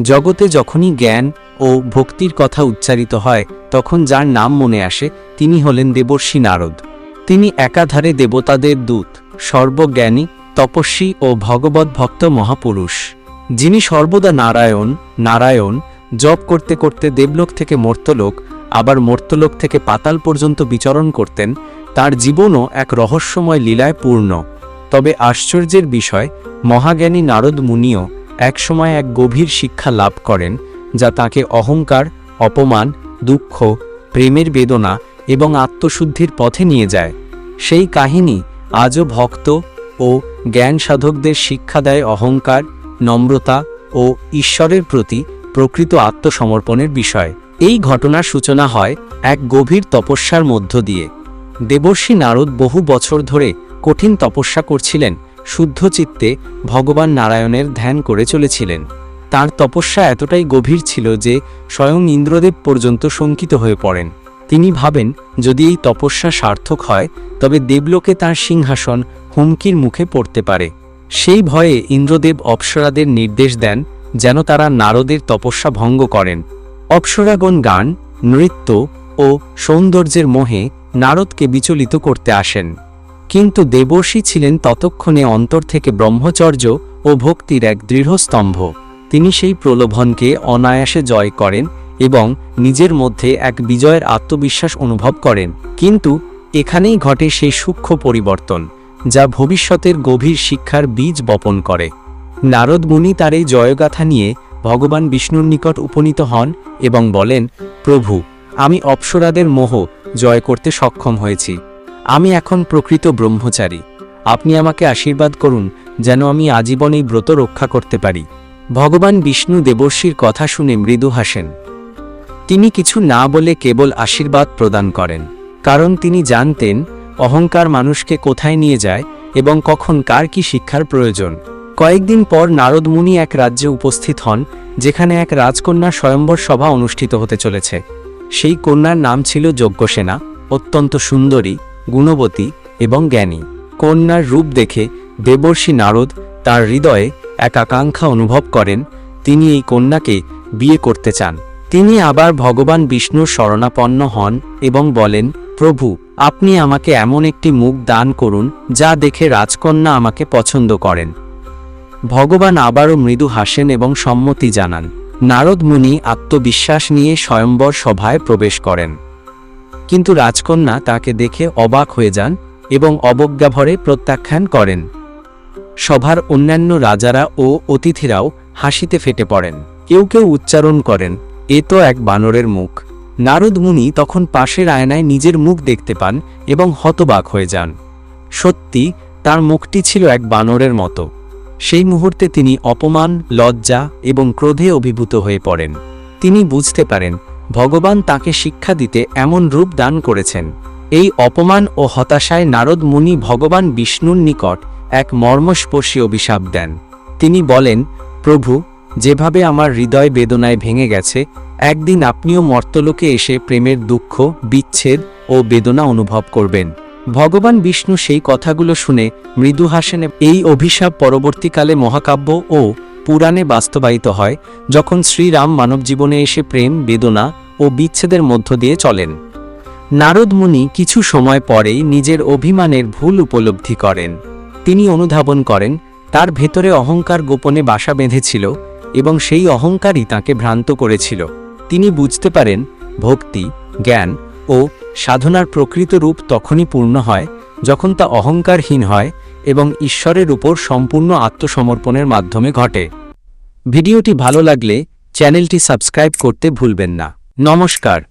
জগতে যখনই জ্ঞান ও ভক্তির কথা উচ্চারিত হয়, তখন যার নাম মনে আসে, তিনি হলেন দেবর্ষী নারদ। তিনি একাধারে দেবতাদের দূত, সর্বজ্ঞানী, তপস্বী ও ভগবত ভক্ত মহাপুরুষ। যিনি সর্বদা নারায়ণ নারায়ণ, জপ করতে করতে দেবলোক থেকে মর্তলোক, আবার মর্তলোক থেকে পাতাল পর্যন্ত বিচরণ করতেন, তার জীবনও এক রহস্যময় লীলায় পূর্ণ। তবে আশ্চর্যের বিষয়, মহাজ্ঞানী নারদ মুনিও একসময় এক গভীর শিক্ষা লাভ করেন, যা তাকে অহংকার, অপমান, দুঃখ, প্রেমের বেদনা এবং আত্মশুদ্ধির পথে নিয়ে যায়। সেই কাহিনী আজও ভক্ত ও জ্ঞান সাধকদের শিক্ষা দেয় অহংকার, নম্রতা ও ঈশ্বরের প্রতি প্রকৃত আত্মসমর্পণের বিষয়। এই ঘটনার সূচনা হয় এক গভীর তপস্যার মধ্য দিয়ে। দেবর্ষী নারদ বহু বছর ধরে কঠিন তপস্যা করছিলেন শুদ্ধ চিত্তে ভগবান নারায়ণের ধ্যান করে চলেছিলেন। তার তপস্যা এতটাই গভীর ছিল যে স্বয়ং ইন্দ্রদেব পর্যন্ত শঙ্কিত হয়ে পড়েন। তিনি ভাবেন, যদি এই তপস্যা সার্থক হয়, তবে দেবলোকে তার সিংহাসন হুমকির মুখে পড়তে পারে। সেই ভয়ে ইন্দ্রদেব অপ্সরাদের নির্দেশ দেন যেন তারা নারদের তপস্যা ভঙ্গ করেন। অপ্সরাগণ গান, নৃত্য ও সৌন্দর্যের মোহে নারদকে বিচলিত করতে আসেন। কিন্তু দেবর্ষী ছিলেন ততক্ষণে অন্তর থেকে ব্রহ্মচর্য ও ভক্তির এক দৃঢ় স্তম্ভ তিনি সেই প্রলোভনকে অনায়াসে জয় করেন এবং নিজের মধ্যে এক বিজয়ের আত্মবিশ্বাস অনুভব করেন। কিন্তু এখানেই ঘটে সেই সূক্ষ্ম পরিবর্তন, যা ভবিষ্যতের গভীর শিক্ষার বীজ বপন করে। নারদ মুনি তার এই জয়গাথা নিয়ে ভগবান বিষ্ণুর নিকট উপনীত হন এবং বলেন, প্রভু, আমি অপ্সরাদের মোহ জয় করতে সক্ষম হয়েছি। আমি এখন প্রকৃত ব্রহ্মচারী। আপনি আমাকে আশীর্বাদ করুন যেন আমি আজীবন এই ব্রত রক্ষা করতে পারি। ভগবান বিষ্ণু দেবর্ষীর কথা শুনে মৃদু হাসেন। তিনি কিছু না বলে কেবল আশীর্বাদ প্রদান করেন, কারণ তিনি জানতেন অহংকার মানুষকে কোথায় নিয়ে যায় এবং কখন কার কি শিক্ষার প্রয়োজন। কয়েকদিন পর নারদ মুনি এক রাজ্যে উপস্থিত হন, যেখানে এক রাজকন্যা স্বয়ম্বর সভা অনুষ্ঠিত হতে চলেছে। সেই কন্যার নাম ছিল যজ্ঞসেনা, অত্যন্ত সুন্দরী গুণবতী এবং জ্ঞানী। কন্যার রূপ দেখে দেবর্ষী নারদ তার হৃদয়ে এক আকাঙ্ক্ষা অনুভব করেন, তিনি এই কন্যাকে বিয়ে করতে চান। তিনি আবার ভগবান বিষ্ণুর শরণাপন্ন হন এবং বলেন, প্রভু, আপনি আমাকে এমন একটি মুখ দান করুন যা দেখে রাজকন্যা আমাকে পছন্দ করেন। ভগবান আবারও মৃদু হাসেন এবং সম্মতি জানান। নারদ মুনি আত্মবিশ্বাস নিয়ে স্বয়ম্বর সভায় প্রবেশ করেন। কিন্তু রাজকন্যা তাকে দেখে অবাক হয়ে যান এবং অবজ্ঞাভরে প্রত্যাখ্যান করেন। সভার অন্যান্য রাজারা ও অতিথিরাও হাসিতে ফেটে পড়েন। কেউ কেউ উচ্চারণ করেন, এ তো এক বানরের মুখ। নারদ মুনি তখন পাশের আয়নায় নিজের মুখ দেখতে পান এবং হতবাক হয়ে যান। সত্যি, তার মুখটি ছিল এক বানরের মতো। সেই মুহূর্তে তিনি অপমান, লজ্জা এবং ক্রোধে অভিভূত হয়ে পড়েন। তিনি বুঝতে পারেন ভগবান তাকে শিক্ষা দিতে এমন রূপ দান করেছেন। এই অপমান ও হতাশায় নারদ মুনি ভগবান বিষ্ণুর নিকট এক মর্মস্পর্শী অভিশাপ দেন। তিনি বলেন, প্রভু, যেভাবে আমার হৃদয় বেদনায় ভেঙে গেছে, একদিন আপনিও মর্তলোকে এসে প্রেমের দুঃখ, বিচ্ছেদ ও বেদনা অনুভব করবেন ভগবান বিষ্ণু সেই কথাগুলো শুনে মৃদু হাসেন। এই অভিশাপ পরবর্তীকালে মহাকাব্য ও পুরাণে বাস্তবায়িত হয়, যখন শ্রীরাম মানব জীবনে এসে প্রেম, বেদনা ও বিচ্ছেদের মধ্য দিয়ে চলেন। নারদ মুনি কিছু সময় পরেই নিজের অভিমানের ভুল উপলব্ধি করেন। তিনি অনুধাবন করেন, তার ভেতরে অহংকার গোপনে বাসা বেঁধেছিল এবং সেই অহংকারই তাকে ভ্রান্ত করেছিল। তিনি বুঝতে পারেন, ভক্তি, জ্ঞান ও সাধনার প্রকৃত রূপ তখনই পূর্ণ হয়, যখন তা অহংকারহীন হয় এবং ঈশ্বরের উপর সম্পূর্ণ আত্মসমর্পণের মাধ্যমে ঘটে। ভিডিওটি ভালো লাগলে চ্যানেলটি সাবস্ক্রাইব করতে ভুলবেন না। নমস্কার।